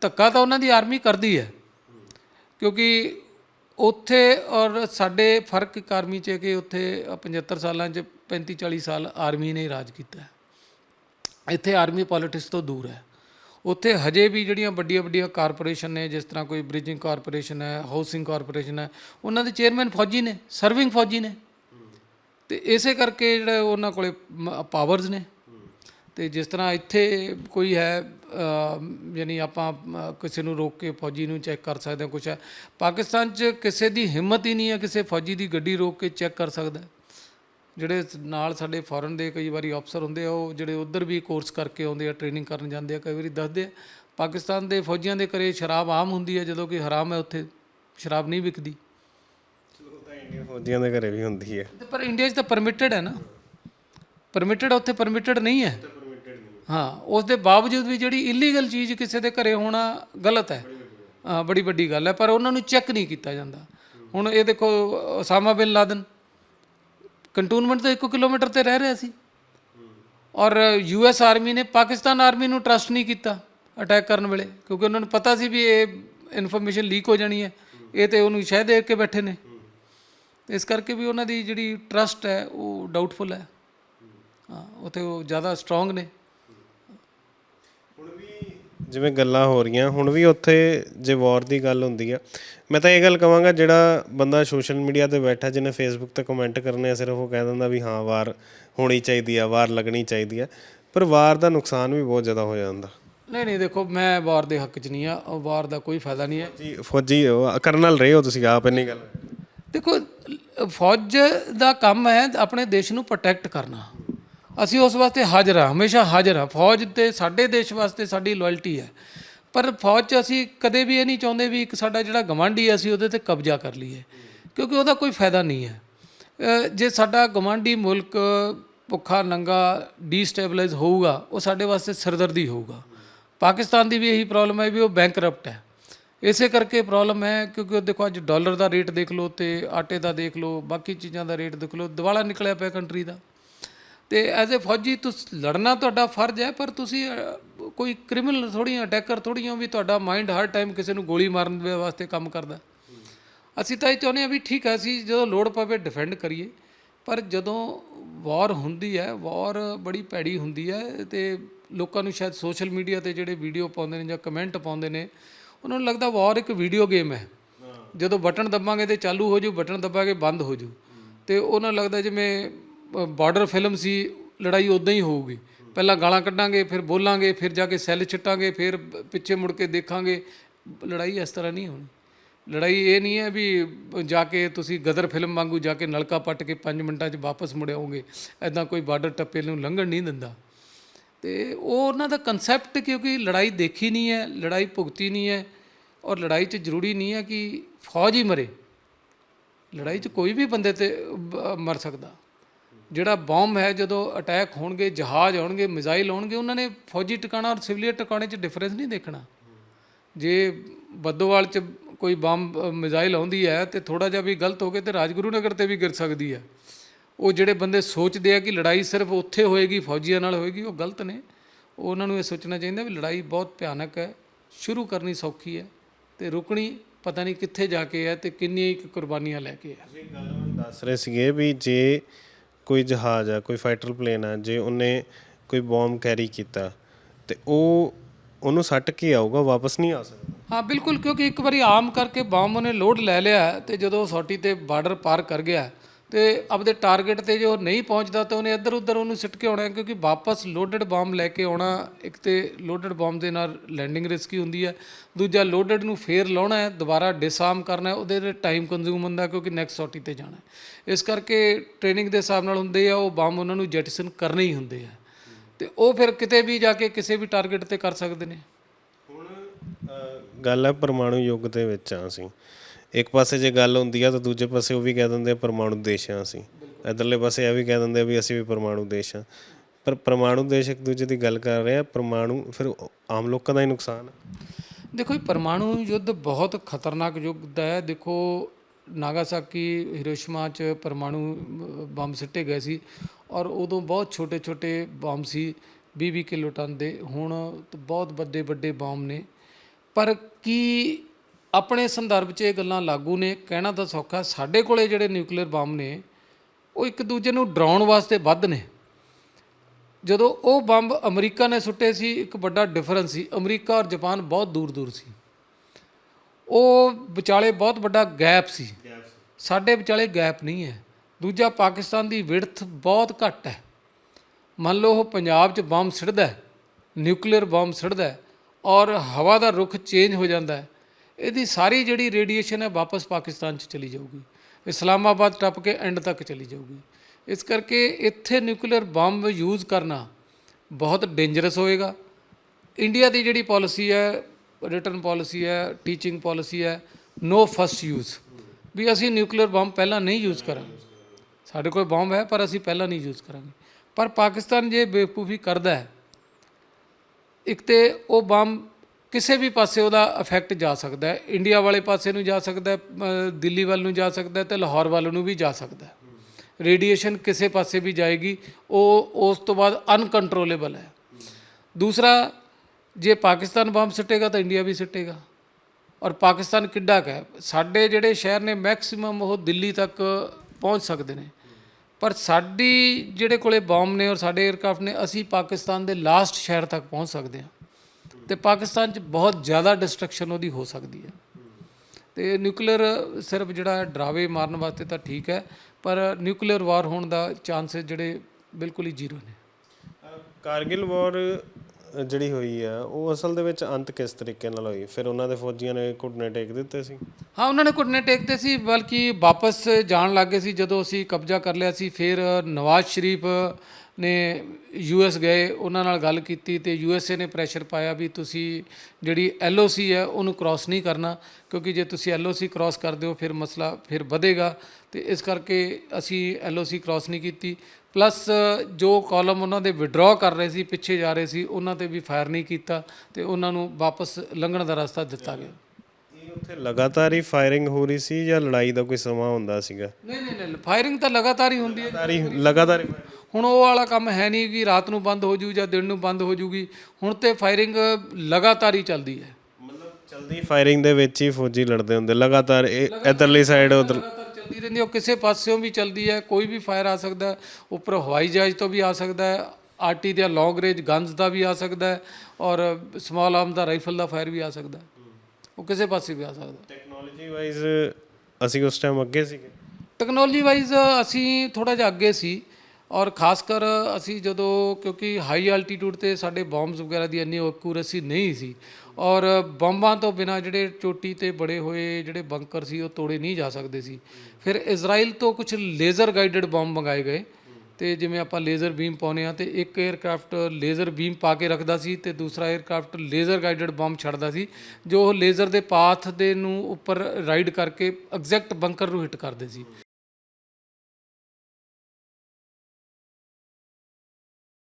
ਧੱਕਾ ਤਾਂ ਉਹਨਾਂ ਦੀ ਆਰਮੀ ਕਰਦੀ ਹੈ। ਕਿਉਂਕਿ ਉੱਥੇ ਔਰ ਸਾਡੇ ਫ਼ਰਕ ਇੱਕ ਆਰਮੀ 'ਚ ਕਿ ਉੱਥੇ 75 ਸਾਲਾਂ 'ਚ 35 40 ਸਾਲ ਆਰਮੀ ਨੇ ਰਾਜ ਕੀਤਾ ਇੱਥੇ ਆਰਮੀ ਪੋਲਿਟਿਕਸ ਤੋਂ ਦੂਰ ਹੈ। ਉੱਥੇ ਹਜੇ ਵੀ ਜਿਹੜੀਆਂ ਵੱਡੀਆਂ ਵੱਡੀਆਂ ਕਾਰਪੋਰੇਸ਼ਨ ਨੇ, ਜਿਸ ਤਰ੍ਹਾਂ ਕੋਈ ਬ੍ਰਿਜਿੰਗ ਕਾਰਪੋਰੇਸ਼ਨ ਹੈ, ਹਾਊਸਿੰਗ ਕਾਰਪੋਰੇਸ਼ਨ ਹੈ, ਉਹਨਾਂ ਦੇ ਚੇਅਰਮੈਨ ਫੌਜੀ ਨੇ, ਸਰਵਿੰਗ ਫੌਜੀ ਨੇ। ਤੇ ਇਸੇ ਕਰਕੇ ਜਿਹੜਾ ਉਹਨਾਂ ਕੋਲੇ ਪਾਵਰਸ ਨੇ। ਤੇ ਜਿਸ ਤਰ੍ਹਾਂ ਇੱਥੇ ਕੋਈ ਹੈ ਯਾਨੀ ਆਪਾਂ ਕਿਸੇ ਨੂੰ ਰੋਕ ਕੇ ਫੌਜੀ ਨੂੰ ਚੈੱਕ ਕਰ ਸਕਦੇ ਹਾਂ ਕੁਛ ਹੈ। ਪਾਕਿਸਤਾਨ 'ਚ ਕਿਸੇ ਦੀ ਹਿੰਮਤ ਹੀ ਨਹੀਂ ਹੈ ਕਿਸੇ ਫੌਜੀ ਦੀ ਗੱਡੀ ਰੋਕ ਕੇ ਚੈੱਕ ਕਰ ਸਕਦਾ। ਜਿਹੜੇ ਨਾਲ ਸਾਡੇ ਫੋਰਨ ਦੇ ਕਈ ਵਾਰੀ ਅਫਸਰ ਹੁੰਦੇ ਆ ਉਹ ਜਿਹੜੇ ਉਧਰ ਵੀ ਕੋਰਸ ਕਰਕੇ ਆਉਂਦੇ ਆ ਟ੍ਰੇਨਿੰਗ ਕਰਨ ਜਾਂਦੇ ਆ ਕਈ ਵਾਰੀ ਦੱਸਦੇ ਆ। ਪਾਕਿਸਤਾਨ ਦੇ ਫੌਜੀਆਂ ਦੇ ਘਰੇ ਸ਼ਰਾਬ ਆਮ ਹੁੰਦੀ ਹੈ ਜਦੋਂ ਕਿ ਹਰਾਮ ਹੈ ਉੱਥੇ ਸ਼ਰਾਬ ਨਹੀਂ ਵਿਕਦੀ। ਉਹ ਤਾਂ ਇੰਡੀਅਨ ਫੌਜੀਆਂ ਦੇ ਘਰੇ ਵੀ ਹੁੰਦੀ ਹੈ। ਪਰ ਇੰਡੀਆ 'ਚ ਤਾਂ ਪਰਮਿਟਡ ਹੈ ਨਾ। ਪਰਮਿਟਡ ਉੱਥੇ ਪਰਮਿਟਡ ਨਹੀਂ ਹੈ। ਹਾਂ ਉਸ ਦੇ ਬਾਵਜੂਦ ਵੀ ਜਿਹੜੀ ਇਲੀਗਲ ਚੀਜ਼ ਕਿਸੇ ਦੇ ਘਰੇ ਹੋਣਾ ਗਲਤ ਹੈ। ਹਾਂ, ਬੜੀ ਵੱਡੀ ਗੱਲ ਹੈ, ਪਰ ਉਹਨਾਂ ਨੂੰ ਚੈੱਕ ਨਹੀਂ ਕੀਤਾ ਜਾਂਦਾ। ਹੁਣ ਇਹ ਦੇਖੋ, ਉਸਾਮਾ ਬਿਨ ਲਾਦਨ ਕੰਟੋਨਮੈਂਟ ਤੋਂ 1 ਕਿਲੋਮੀਟਰ ਤੇ ਰਹਿ ਰਿਹਾ ਸੀ। ਔਰ ਯੂ ਐਸ ਆਰਮੀ ਨੇ ਪਾਕਿਸਤਾਨ ਆਰਮੀ ਨੂੰ ਟਰਸਟ ਨਹੀਂ ਕੀਤਾ ਅਟੈਕ ਕਰਨ ਵੇਲੇ, ਕਿਉਂਕਿ ਉਹਨਾਂ ਨੂੰ ਪਤਾ ਸੀ ਵੀ ਇਹ ਇਨਫੋਰਮੇਸ਼ਨ ਲੀਕ ਹੋ ਜਾਣੀ ਹੈ। ਇਹ ਤੇ ਉਹਨੂੰ ਸ਼ਹਿ ਦੇ ਕੇ ਬੈਠੇ ਨੇ। ਇਸ ਕਰਕੇ ਵੀ ਉਹਨਾਂ ਦੀ ਜਿਹੜੀ ਟਰਸਟ ਹੈ, ਉਹ ਡਾਊਟਫੁਲ ਹੈ। ਹਾਂ, ਉਥੇ ਉਹ ਜ਼ਿਆਦਾ ਸਟਰੋਂਗ ਨੇ। ਜਿਵੇਂ ਗੱਲਾਂ ਹੋ ਰਹੀਆਂ ਹੁਣ ਵੀ ਉੱਥੇ ਜੇ ਵਾਰ ਦੀ ਗੱਲ ਹੁੰਦੀ ਆ ਮੈਂ ਤਾਂ ਇਹ ਗੱਲ ਕਵਾਂਗਾ ਜਿਹੜਾ ਬੰਦਾ ਸੋਸ਼ਲ ਮੀਡੀਆ ਤੇ ਬੈਠਾ ਜਿਹਨੇ ਫੇਸਬੁੱਕ ਤੇ ਕਮੈਂਟ ਕਰਨੇ ਆ ਸਿਰਫ ਉਹ ਕਹਿ ਦਿੰਦਾ ਵੀ ਹਾਂ ਵਾਰ ਹੋਣੀ ਚਾਹੀਦੀ ਆ ਵਾਰ ਲੱਗਣੀ ਚਾਹੀਦੀ ਆ ਪਰ ਵਾਰ ਦਾ ਨੁਕਸਾਨ ਵੀ ਬਹੁਤ ਜ਼ਿਆਦਾ ਹੋ ਜਾਂਦਾ। ਨਹੀਂ ਨਹੀਂ ਦੇਖੋ ਮੈਂ ਵਾਰ ਦੇ ਹੱਕ 'ਚ ਨਹੀਂ ਆ ਵਾਰ ਦਾ ਕੋਈ ਫਾਇਦਾ ਨਹੀਂ ਹੈ। ਜੀ ਫੌਜੀ ਕਰਨਲ ਰਹੇ ਹੋ ਤੁਸੀਂ ਆਪ ਇੰਨੀ ਗੱਲ। ਦੇਖੋ ਫੌਜ ਦਾ ਕੰਮ ਹੈ ਆਪਣੇ ਦੇਸ਼ ਨੂੰ ਪ੍ਰੋਟੈਕਟ ਕਰਨਾ। ਅਸੀਂ ਉਸ ਵਾਸਤੇ ਹਾਜ਼ਰ ਹਾਂ, ਹਮੇਸ਼ਾ ਹਾਜ਼ਰ ਹਾਂ। ਫੌਜ ਤੇ, ਸਾਡੇ ਦੇਸ਼ ਵਾਸਤੇ ਸਾਡੀ ਲਾਇਲਟੀ ਹੈ। ਪਰ ਫੌਜ 'ਚ ਅਸੀਂ ਕਦੇ ਵੀ ਇਹ ਨਹੀਂ ਚਾਹੁੰਦੇ ਵੀ ਇੱਕ ਸਾਡਾ ਜਿਹੜਾ ਗਵਾਂਢੀ ਹੈ, ਅਸੀਂ ਉਹਦੇ ਤੇ ਕਬਜ਼ਾ ਕਰ ਲਈਏ। ਕਿਉਂਕਿ ਉਹਦਾ ਕੋਈ ਫਾਇਦਾ ਨਹੀਂ ਹੈ। ਜੇ ਸਾਡਾ ਗਵਾਂਢੀ ਮੁਲਕ ਭੁੱਖਾ, ਨੰਗਾ ਡੀਸਟੇਬਲਾਈਜ਼ ਹੋਊਗਾ, ਉਹ ਸਾਡੇ ਵਾਸਤੇ ਸਰਦਰਦੀ ਹੋਊਗਾ। ਪਾਕਿਸਤਾਨ ਦੀ ਵੀ ਇਹੀ ਪ੍ਰੋਬਲਮ ਹੈ ਵੀ ਉਹ ਬੈਂਕਰਪਟ ਹੈ। ਇਸੇ ਕਰਕੇ ਪ੍ਰੋਬਲਮ ਹੈ, ਕਿਉਂਕਿ ਉਹ ਦੇਖੋ, ਅੱਜ ਡਾਲਰ ਦਾ ਰੇਟ ਦੇਖ ਲਓ ਤੇ ਆਟੇ ਦਾ ਦੇਖ ਲਓ, ਬਾਕੀ ਚੀਜ਼ਾਂ ਦਾ ਰੇਟ ਦੇਖ ਲਓ, ਦਿਵਾਲਾ ਨਿਕਲਿਆ ਪਿਆ ਕੰਟਰੀ ਦਾ। ਤੇ ਐਜ਼ ਅ ਫੌਜੀ ਤੁਸੀਂ, ਲੜਨਾ ਤੁਹਾਡਾ ਫਰਜ਼ ਹੈ, ਪਰ ਤੁਸੀਂ ਕੋਈ ਕ੍ਰਿਮੀਨਲ ਥੋੜ੍ਹੀਆਂ ਅਟੈਕਰ ਥੋੜ੍ਹੀਆਂ ਵੀ ਤੁਹਾਡਾ ਮਾਈਂਡ ਹਰ ਟਾਈਮ ਕਿਸੇ ਨੂੰ ਗੋਲੀ ਮਾਰਨ ਦੇ ਵਾਸਤੇ ਕੰਮ ਕਰਦਾ। ਅਸੀਂ ਤਾਂ ਇਹ ਚਾਹੁੰਦੇ ਹਾਂ ਵੀ ਠੀਕ ਹੈ, ਅਸੀਂ ਜਦੋਂ ਲੋੜ ਪਵੇ ਡਿਫੈਂਡ ਕਰੀਏ, ਪਰ ਜਦੋਂ ਵਾਰ ਹੁੰਦੀ ਹੈ ਵਾਰ ਬੜੀ ਭੈੜੀ ਹੁੰਦੀ ਹੈ ਤੇ ਲੋਕਾਂ ਨੂੰ ਸ਼ਾਇਦ ਸੋਸ਼ਲ ਮੀਡੀਆ ਤੇ ਜਿਹੜੇ ਵੀਡੀਓ ਪਾਉਂਦੇ ਨੇ ਜਾਂ ਕਮੈਂਟ ਪਾਉਂਦੇ ਨੇ, ਉਹਨਾਂ ਨੂੰ ਲੱਗਦਾ ਵਾਰ ਇੱਕ ਵੀਡੀਓ ਗੇਮ ਹੈ। ਜਦੋਂ ਬਟਨ ਦਬਾਵਾਂਗੇ ਤੇ ਚਾਲੂ ਹੋ ਜੂ ਬਟਨ ਦਬਾਗੇ, ਬੰਦ ਹੋ ਜੂ। ਤੇ ਉਹਨਾਂ ਨੂੰ ਲੱਗਦਾ ਜਿਵੇਂ ਬਾਰਡਰ ਫਿਲਮ ਸੀ, ਲੜਾਈ ਉਦਾਂ ਹੀ ਹੋਊਗੀ। ਪਹਿਲਾਂ ਗਾਲਾਂ ਕੱਢਾਂਗੇ, ਫਿਰ ਬੋਲਾਂਗੇ, ਫਿਰ ਜਾ ਕੇ ਸੈੱਲ ਛਿੱਟਾਂਗੇ, ਫਿਰ ਪਿੱਛੇ ਮੁੜ ਕੇ ਦੇਖਾਂਗੇ। ਲੜਾਈ ਇਸ ਤਰ੍ਹਾਂ ਨਹੀਂ ਹੋਣੀ। ਲੜਾਈ ਇਹ ਨਹੀਂ ਹੈ ਵੀ ਜਾ ਕੇ ਤੁਸੀਂ ਗਦਰ ਫਿਲਮ ਵਾਂਗੂ ਜਾ ਕੇ ਨਲਕਾ ਪੱਟ ਕੇ 5 ਮਿੰਟਾਂ 'ਚ ਵਾਪਸ ਮੁੜ ਆਓਗੇ। ਐਦਾਂ ਕੋਈ ਬਾਰਡਰ ਟੱਪੇ ਨੂੰ ਲੰਘਣ ਨਹੀਂ ਦਿੰਦਾ। ਤੇ ਉਹ ਉਹਨਾਂ ਦਾ ਕਨਸੈਪਟ ਕਿਉਂਕਿ ਲੜਾਈ ਦੇਖੀ ਨਹੀਂ ਹੈ, ਲੜਾਈ ਭੁਗਤੀ ਨਹੀਂ ਹੈ ਔਰ ਲੜਾਈ 'ਚ ਜ਼ਰੂਰੀ ਨਹੀਂ ਹੈ ਕਿ ਫੌਜ ਹੀ ਮਰੇ। ਲੜਾਈ 'ਚ ਕੋਈ ਵੀ ਬੰਦੇ ਤੇ ਮਰ ਸਕਦਾ। ਜਿਹੜਾ ਬੰਬ ਹੈ ਜਦੋਂ ਅਟੈਕ ਹੋਣਗੇ ਜਹਾਜ਼ ਆਉਣਗੇ ਮਿਜ਼ਾਈਲ ਆਉਣਗੇ ਉਹਨਾਂ ਨੇ ਫੌਜੀ ਟਿਕਾਣਾ ਔਰ ਸਿਵਲੀਅਨ ਟਿਕਾਣੇ 'ਚ ਡਿਫਰੈਂਸ ਨਹੀਂ ਦੇਖਣਾ। ਜੇ ਬੱਦੋਵਾਲ 'ਚ ਕੋਈ ਬੰਬ ਅ, ਮਿਜ਼ਾਈਲ ਆਉਂਦੀ ਹੈ ਤੇ ਥੋੜਾ ਜਿਹਾ ਵੀ ਗਲਤ ਹੋ ਕੇ ਤੇ ਰਾਜਗੁਰੂ ਨਗਰ ਤੇ ਵੀ ਗਿਰ ਸਕਦੀ ਹੈ। ਉਹ ਜਿਹੜੇ ਬੰਦੇ ਸੋਚਦੇ ਆ ਕਿ ਲੜਾਈ ਸਿਰਫ ਉੱਥੇ ਹੋਏਗੀ ਫੌਜੀਆਂ ਨਾਲ ਹੋਏਗੀ ਉਹ ਗਲਤ ਨੇ। ਉਹਨਾਂ ਨੂੰ ਇਹ ਸੋਚਣਾ ਚਾਹੀਦਾ ਵੀ ਲੜਾਈ ਬਹੁਤ ਭਿਆਨਕ ਹੈ ਸ਼ੁਰੂ ਕਰਨੀ ਸੌਖੀ ਹੈ ਤੇ ਰੁਕਣੀ ਪਤਾ ਨਹੀਂ ਕਿੱਥੇ ਜਾ ਕੇ ਹੈ ਤੇ ਕਿੰਨੀਆਂ ਕੁ ਕੁਰਬਾਨੀਆਂ ਲੈ ਕੇ ਹੈ। ਤੁਸੀਂ ਗੱਲ ਦੱਸ ਰਹੇ ਸੀਗੇ ਵੀ ਜੇ ਕੋਈ ਜਹਾਜ਼ ਆ, ਕੋਈ ਫਾਈਟਰ ਪਲੇਨ ਆ, ਜੇ ਉਹਨੇ ਕੋਈ ਬੰਬ ਕੈਰੀ ਕੀਤਾ, ਤੇ ਉਹ ਉਹਨੂੰ ਸੱਟ ਕੇ ਆਊਗਾ, ਵਾਪਸ ਨਹੀਂ ਆ ਸਕਦਾ। ਹਾਂ, ਬਿਲਕੁਲ, ਕਿਉਂਕਿ ਇੱਕ ਵਾਰੀ ਆਮ ਕਰਕੇ ਬੰਬ ਉਹਨੇ ਲੋਡ ਲੈ ਲਿਆ ਤੇ ਜਦੋਂ ਸੌਟੀ ਤੇ ਬਾਰਡਰ ਪਾਰ ਕਰ ਗਿਆ ਤੇ ਆਪਦੇ ਟਾਰਗੇਟ ਤੇ ਜੋ ਨਹੀਂ ਪਹੁੰਚਦਾ ਤਾਂ ਉਹਨੇ ਇੱਧਰ ਉੱਧਰ ਉਹਨੂੰ ਸਿੱਟ ਕੇ ਆਉਣਾ ਕਿਉਂਕਿ ਵਾਪਸ ਲੋਡਡ ਬੰਬ ਲੈ ਕੇ ਆਉਣਾ ਇੱਕ ਤੇ ਲੋਡਡ ਬੰਬ ਦੇ ਨਾਲ ਲੈਂਡਿੰਗ ਰਿਸਕੀ ਹੁੰਦੀ ਹੈ। ਦੂਜਾ ਲੋਡਡ ਨੂੰ ਫੇਰ ਲਾਉਣਾ ਹੈ, ਦੁਬਾਰਾ ਡਿਸਆਰਮ ਕਰਨਾ ਹੈ, ਉਹਦੇ ਤੇ ਟਾਈਮ ਕੰਜ਼ਿਊਮ ਹੁੰਦਾ ਕਿਉਂਕਿ ਨੈਕਸਟ ਸੌਟੀ ਤੇ ਜਾਣਾ ਇਸ ਕਰਕੇ ਟ੍ਰੇਨਿੰਗ ਦੇ ਹਿਸਾਬ ਨਾਲ ਹੁੰਦੇ ਆ, ਉਹ ਬੰਬ ਉਹਨਾਂ ਨੂੰ ਜੈਟਸਨ ਕਰਨੇ ਹੀ ਹੁੰਦੇ ਆ। ਤੇ ਉਹ ਫਿਰ ਕਿਤੇ ਵੀ ਜਾ ਕੇ ਕਿਸੇ ਵੀ ਟਾਰਗੇਟ ਤੇ ਕਰ ਸਕਦੇ ਨੇ। ਹੁਣ ਗੱਲ ਹੈ ਪਰਮਾਣੂ ਯੁੱਗ ਦੇ ਵਿੱਚ ਆ ਅਸੀਂ। ਇੱਕ ਪਾਸੇ ਜੇ ਗੱਲ ਹੁੰਦੀ ਆ ਤਾਂ ਦੂਜੇ ਪਾਸੇ ਉਹ ਵੀ ਕਹਿ ਦਿੰਦੇ ਆ ਪਰਮਾਣੂ ਦੇਸ਼ ਆ ਅਸੀਂ। ਇਧਰਲੇ ਪਾਸੇ ਇਹ ਵੀ ਕਹਿ ਦਿੰਦੇ ਆ ਵੀ ਅਸੀਂ ਵੀ ਪਰਮਾਣੂ ਦੇਸ਼ ਆ। ਪਰ ਪਰਮਾਣੂ ਦੇਸ਼ ਇੱਕ ਦੂਜੇ ਦੀ ਗੱਲ ਕਰ ਰਹੇ ਆ ਪਰਮਾਣੂ ਫਿਰ ਆਮ ਲੋਕਾਂ ਦਾ ਹੀ ਨੁਕਸਾਨ ਦੇਖੋ ਇਹ ਪਰਮਾਣੂ ਯੁੱਧ ਬਹੁਤ ਖਤਰਨਾਕ ਯੁੱਧ ਹੈ। ਦੇਖੋ, ਨਾਗਾਸਾਕੀ, ਹਿਰੋਸ਼ਿਮਾ ਚ ਪਰਮਾਣੂ ਬੰਬ ਸਿੱਟੇ ਗਏ ਸੀ ਔਰ ਉਦੋਂ ਬਹੁਤ ਛੋਟੇ ਛੋਟੇ ਬੰਬ ਸੀ 20 20 ਕਿਲੋ ਟਨ ਦੇ। ਹੁਣ ਬਹੁਤ ਵੱਡੇ ਵੱਡੇ ਬੰਬ ਨੇ। ਪਰ ਕੀ ਆਪਣੇ ਸੰਦਰਭ 'ਚ ਇਹ ਗੱਲਾਂ ਲਾਗੂ ਨੇ, ਕਹਿਣਾ ਤਾਂ ਸੌਖਾ, ਸਾਡੇ ਕੋਲੇ ਜਿਹੜੇ ਨਿਊਕਲੀਅਰ ਬੰਬ ਨੇ, ਉਹ ਇੱਕ ਦੂਜੇ ਨੂੰ ਡਰਾਉਣ ਵਾਸਤੇ ਵੱਧ ਨੇ। ਜਦੋਂ ਉਹ ਬੰਬ ਅਮਰੀਕਾ ਨੇ ਸੁੱਟੇ ਸੀ, ਇੱਕ ਵੱਡਾ ਡਿਫਰੈਂਸ ਸੀ, ਅਮਰੀਕਾ ਔਰ ਜਾਪਾਨ ਬਹੁਤ ਦੂਰ ਦੂਰ ਸੀ। ਉਹ ਵਿਚਾਲੇ ਬਹੁਤ ਵੱਡਾ ਗੈਪ ਸੀ। ਸਾਡੇ ਵਿਚਾਲੇ ਗੈਪ ਨਹੀਂ ਹੈ। ਦੂਜਾ ਪਾਕਿਸਤਾਨ ਦੀ ਵਿੜਥ ਬਹੁਤ ਘੱਟ ਹੈ। ਮੰਨ ਲਓ ਉਹ ਪੰਜਾਬ 'ਚ ਬੰਬ ਸਿੱਟਦਾ ਨਿਊਕਲੀਅਰ ਬੰਬ ਸਿੱਟਦਾ ਔਰ ਹਵਾ ਦਾ ਰੁਖ ਚੇਂਜ ਹੋ ਜਾਂਦਾ ਹੈ ਇਹਦੀ ਸਾਰੀ ਜਿਹੜੀ ਰੇਡੀਏਸ਼ਨ ਹੈ ਵਾਪਸ ਪਾਕਿਸਤਾਨ 'ਚ ਚਲੀ ਜਾਊਗੀ। ਇਸਲਾਮਾਬਾਦ ਟੱਪ ਕੇ ਐਂਡ ਤੱਕ ਚਲੀ ਜਾਊਗੀ। ਇਸ ਕਰਕੇ ਇੱਥੇ ਨਿਊਕਲੀਅਰ ਬੰਬ ਯੂਜ਼ ਕਰਨਾ ਬਹੁਤ ਡੇਂਜਰਸ ਹੋਏਗਾ। ਇੰਡੀਆ ਦੀ ਜਿਹੜੀ ਪਾਲਿਸੀ ਹੈ ਰਿਟਰਨ ਪਾਲਿਸੀ ਹੈ ਟੀਚਿੰਗ ਪਾਲਿਸੀ ਹੈ ਨੋ ਫਸਟ ਯੂਜ਼ ਵੀ ਅਸੀਂ ਨਿਊਕਲੀਅਰ ਬੰਬ ਪਹਿਲਾਂ ਨਹੀਂ ਯੂਜ਼ ਕਰਾਂਗੇ। ਸਾਡੇ ਕੋਲ ਬੰਬ ਹੈ, ਪਰ ਅਸੀਂ ਪਹਿਲਾਂ ਨਹੀਂ ਯੂਜ਼ ਕਰਾਂਗੇ। ਪਰ ਪਾਕਿਸਤਾਨ ਜੇ ਬੇਵਕੂਫੀ ਕਰਦਾ ਹੈ, ਇੱਕ ਤੇ ਉਹ ਬੰਬ ਕਿਸੇ ਵੀ ਪਾਸੇ ਉਹਦਾ ਇਫੈਕਟ ਜਾ ਸਕਦਾ ਹੈ। ਇੰਡੀਆ ਵਾਲੇ ਪਾਸੇ ਨੂੰ ਜਾ ਸਕਦਾ ਹੈ ਦਿੱਲੀ ਵੱਲ ਨੂੰ ਜਾ ਸਕਦਾ ਹੈ ਤੇ ਲਾਹੌਰ ਵੱਲ ਨੂੰ ਵੀ ਜਾ ਸਕਦਾ ਹੈ। ਰੇਡੀਏਸ਼ਨ ਕਿਸੇ ਪਾਸੇ ਵੀ ਜਾਏਗੀ, ਉਹ ਉਸ ਤੋਂ ਬਾਅਦ ਅਨਕੰਟਰੋਲੇਬਲ ਹੈ। ਦੂਸਰਾ, ਜੇ ਪਾਕਿਸਤਾਨ ਬੰਬ ਸਿੱਟੇਗਾ ਤਾਂ ਇੰਡੀਆ ਵੀ ਸਿੱਟੇਗਾ। ਔਰ ਪਾਕਿਸਤਾਨ ਕਿੱਡਾ ਕੁ ਹੈ। ਸਾਡੇ ਜਿਹੜੇ ਸ਼ਹਿਰ ਨੇ ਮੈਕਸਿਮਮ ਉਹ ਦਿੱਲੀ ਤੱਕ ਪਹੁੰਚ ਸਕਦੇ ਨੇ। ਪਰ ਸਾਡੀ ਜਿਹੜੇ ਕੋਲੇ ਬੰਬ ਨੇ ਔਰ ਸਾਡੇ 에ਅਰਕ੍ਰਾਫਟ ਨੇ, ਅਸੀਂ ਪਾਕਿਸਤਾਨ ਦੇ ਲਾਸਟ ਸ਼ਹਿਰ ਤੱਕ ਪਹੁੰਚ ਸਕਦੇ ਹਾਂ। ਤੇ ਪਾਕਿਸਤਾਨ 'ਚ ਬਹੁਤ ਜ਼ਿਆਦਾ ਡਿਸਟਰਕਸ਼ਨ ਉਹਦੀ ਹੋ ਸਕਦੀ ਹੈ। ਤੇ ਨਿਊਕਲੀਅਰ ਸਿਰਫ ਜਿਹੜਾ ਡਰਾਵੇ ਮਾਰਨ ਵਾਸਤੇ ਤਾਂ ਠੀਕ ਹੈ ਪਰ ਨਿਊਕਲੀਅਰ ਵਾਰ ਹੋਣ ਦਾ ਚਾਂਸਸ ਜਿਹੜੇ ਬਿਲਕੁਲ ਹੀ ਜ਼ੀਰੋ ਨੇ। ਕਾਰਗਿਲ ਵਾਰ ਜਿਹੜੀ ਹੋਈ ਆ ਉਹ ਅਸਲ ਦੇ ਵਿੱਚ ਅੰਤ ਕਿਸ ਤਰੀਕੇ ਨਾਲ ਹੋਈ? ਫਿਰ ਉਹਨਾਂ ਦੇ ਫੌਜੀਆਂ ਨੇ ਘੁਟਨੇ ਟੇਕ ਦਿੱਤੇ ਸੀ? ਹਾਂ ਉਹਨਾਂ ਨੇ ਘੁਟਨੇ ਟੇਕਦੇ ਸੀ ਬਲਕਿ ਵਾਪਸ ਜਾਣ ਲੱਗੇ ਸੀ ਜਦੋਂ ਅਸੀਂ ਕਬਜ਼ਾ ਕਰ ਲਿਆ ਸੀ। ਫਿਰ ਨਵਾਜ਼ ਸ਼ਰੀਫ ਨੇ ਯੂਐਸ ਗਏ ਉਹਨਾਂ ਨਾਲ ਗੱਲ ਕੀਤੀ ਤੇ ਯੂਐਸਏ ਨੇ ਪ੍ਰੈਸ਼ਰ ਪਾਇਆ ਵੀ ਤੁਸੀਂ ਜਿਹੜੀ ਐਲਓਸੀ ਹੈ ਉਹਨੂੰ ਕ੍ਰਾਸ ਨਹੀਂ ਕਰਨਾ ਕਿਉਂਕਿ ਜੇ ਤੁਸੀਂ ਐਲਓਸੀ ਕ੍ਰਾਸ ਕਰਦੇ ਹੋ ਫਿਰ ਮਸਲਾ ਫਿਰ ਵਧੇਗਾ। ਤੇ ਇਸ ਕਰਕੇ ਅਸੀਂ ਐਲਓਸੀ ਕ੍ਰਾਸ ਨਹੀਂ ਕੀਤੀ। ਪਲੱਸ ਜੋ ਕਾਲਮ ਉਹਨਾਂ ਦੇ ਵਿਡਰਾਅ ਕਰ ਰਹੇ ਸੀ ਪਿੱਛੇ ਜਾ ਰਹੇ ਸੀ ਉਹਨਾਂ ਤੇ ਵੀ ਫਾਇਰ ਨਹੀਂ ਕੀਤਾ ਤੇ ਉਹਨਾਂ ਨੂੰ ਵਾਪਸ ਲੰਘਣ ਦਾ ਰਸਤਾ ਦਿੱਤਾ ਗਿਆ। ਉੱਥੇ ਲਗਾਤਾਰ ਹੀ ਫਾਇਰਿੰਗ ਹੋ ਰਹੀ ਸੀ ਜਾਂ ਲੜਾਈ ਦਾ ਕੋਈ ਸਮਾਂ ਹੁੰਦਾ ਸੀਗਾ? ਨਹੀਂ ਨਹੀਂ ਨਹੀਂ ਫਾਇਰਿੰਗ ਤਾਂ ਲਗਾਤਾਰ ਹੀ ਹੁੰਦੀ ਹੈ। ਲਗਾਤਾਰ ਹੀ ਲਗਾਤਾਰ ਹੁਣ ਉਹ ਵਾਲਾ ਕੰਮ ਹੈ ਨਹੀਂ ਕਿ ਰਾਤ ਨੂੰ ਬੰਦ ਹੋ ਜੂ ਜਾਂ ਦਿਨ ਨੂੰ ਬੰਦ ਹੋ ਜੂਗੀ। ਹੁਣ ਤੇ ਫਾਇਰਿੰਗ ਲਗਾਤਾਰ ਹੀ ਚੱਲਦੀ ਹੈ। ਮਤਲਬ ਚਲਦੀ ਫਾਇਰਿੰਗ ਦੇ ਵਿੱਚ ਹੀ ਫੌਜੀ ਲੜਦੇ ਹੁੰਦੇ ਲਗਾਤਾਰ ਇਹ ਇਧਰਲੀ ਸਾਈਡ ਉਧਰ ਚੱਲਦੀ ਰਹਿੰਦੀ ਉਹ ਕਿਸੇ ਪਾਸਿਓਂ ਵੀ ਚੱਲਦੀ ਹੈ ਕੋਈ ਵੀ ਫਾਇਰ ਆ ਸਕਦਾ ਹੈ ਉੱਪਰ ਹਵਾਈ ਜਹਾਜ਼ ਤੋਂ ਵੀ ਆ ਸਕਦਾ ਹੈ ਆਰਟੀ ਦੇ ਲੌਂਗ ਰੇਂਜ ਗਨਸ ਦਾ ਵੀ ਆ ਸਕਦਾ ਹੈ ਔਰ ਸਮਾਲ ਆਰਮ ਦਾ ਰਾਈਫਲ ਦਾ ਫਾਇਰ ਵੀ ਆ ਸਕਦਾ ਉਹ ਕਿਸੇ ਪਾਸੇ ਵੀ ਆ ਸਕਦਾ ਟੈਕਨੋਲੋਜੀ ਵਾਈਜ਼ ਅਸੀਂ ਉਸ ਟਾਈਮ ਅੱਗੇ ਸੀਗੇ। ਟੈਕਨੋਲੋਜੀ ਵਾਈਜ਼ ਅਸੀਂ ਥੋੜਾ ਜਿਹਾ ਅੱਗੇ ਸੀ। ਔਰ ਖਾਸ ਕਰ ਅਸੀਂ ਜਦੋਂ, ਕਿਉਂਕਿ ਹਾਈ ਐਲਟੀਟਿਊਡ ਤੇ ਸਾਡੇ ਬੰਬਸ ਵਗੈਰਾ ਦੀ ਇੰਨੀ ਐਕੂਰੇਸੀ ਨਹੀਂ ਸੀ, ਔਰ ਬੰਬਾਂ ਤੋਂ ਬਿਨਾ ਜਿਹੜੇ ਚੋਟੀ ਤੇ ਬੜੇ ਹੋਏ ਜਿਹੜੇ ਬੰਕਰ ਸੀ, ਉਹ ਤੋੜੇ ਨਹੀਂ ਜਾ ਸਕਦੇ ਸੀ। ਫਿਰ ਇਜ਼ਰਾਈਲ ਤੋਂ ਕੁਝ ਲੇਜ਼ਰ ਗਾਈਡਡ ਬੰਬ ਮੰਗਾਏ ਗਏ, ਤੇ ਜਿਵੇਂ ਆਪਾਂ ਲੇਜ਼ਰ ਬੀਮ ਪਾਉਨੇ ਆ ਤੇ ਇੱਕ 에ਅਰਕ੍ਰਾਫਟ ਲੇਜ਼ਰ ਬੀਮ ਪਾ ਕੇ ਰੱਖਦਾ ਸੀ, ਤੇ ਦੂਸਰਾ 에ਅਰਕ੍ਰਾਫਟ ਲੇਜ਼ਰ ਗਾਈਡਡ ਬੰਬ ਛੱਡਦਾ ਸੀ, ਜੋ ਉਹ ਲੇਜ਼ਰ ਦੇ ਪਾਥ ਦੇ ਨੂੰ ਉੱਪਰ ਰਾਈਡ ਕਰਕੇ ਐਗਜ਼ੈਕਟ ਬੰਕਰ ਨੂੰ ਹਿੱਟ ਕਰਦੇ ਸੀ।